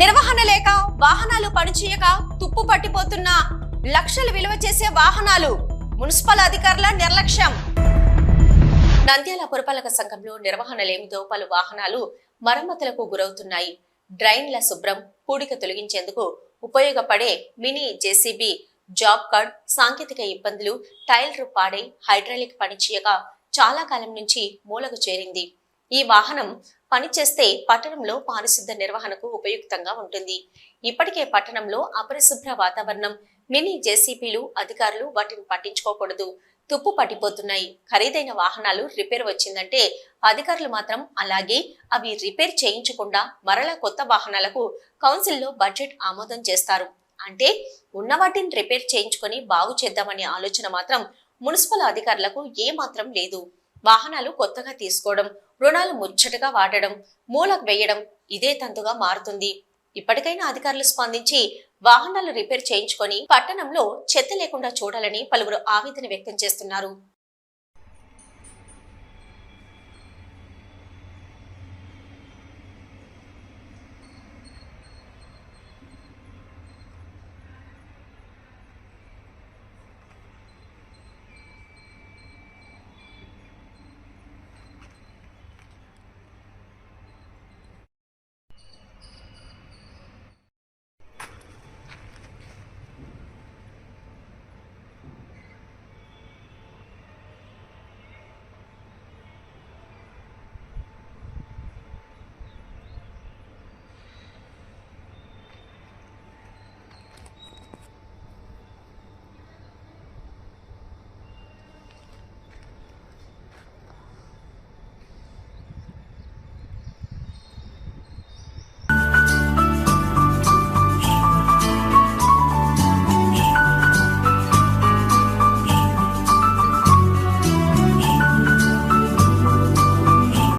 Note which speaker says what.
Speaker 1: నిర్వహణ లేక వాహనాలు పనిచేయక తుప్పు పట్టిపోతున్న లక్షలు విలువ చేసే వాహనాలు మున్సిపల్ అధికారుల నిర్లక్ష్యం. నంద్యాల పురపాలక సంఘంలో నిర్వహణ లేమితో పలు వాహనాలు మరమ్మతులకు గురవుతున్నాయి. డ్రైన్ల శుభ్రం పూడిక తొలగించేందుకు ఉపయోగపడే మినీ జేసీబీ జాబ్ కార్డ్ సాంకేతిక ఇబ్బందులు టైర్లు పాడై హైడ్రాలిక్ పనిచేయక చాలా కాలం నుంచి మూలకు చేరింది. ఈ వాహనం పనిచేస్తే పట్టణంలో పారిశుద్ధ నిర్వహణకు ఉపయుక్తంగా ఉంటుంది. ఇప్పటికే పట్టణంలో అపరిశుభ్ర వాతావరణం మినీ జేసీపీలు అధికారులు వాటిని పట్టించుకోకూడదు. తుప్పు పట్టిపోతున్నాయి. ఖరీదైన వాహనాలు రిపేర్ వచ్చిందంటే అధికారులు మాత్రం అలాగే అవి రిపేర్ చేయించకుండా మరలా కొత్త వాహనాలకు కౌన్సిల్లో బడ్జెట్ ఆమోదం చేస్తారు. అంటే ఉన్న వాటిని రిపేర్ చేయించుకొని బాగు చేద్దామనే ఆలోచన మాత్రం మున్సిపల్ అధికారులకు ఏ మాత్రం లేదు. వాహనాలు కొత్తగా తీసుకోవడం రుణాలు ముచ్చటగా వాడడం మూలకు వేయడం ఇదే తంతుగా మారుతుంది. ఇప్పటికైనా అధికారులు స్పందించి వాహనాలు రిపేర్ చేయించుకొని పట్టణంలో చెత్త లేకుండా చూడాలని పలువురు ఆవేదన వ్యక్తం చేస్తున్నారు.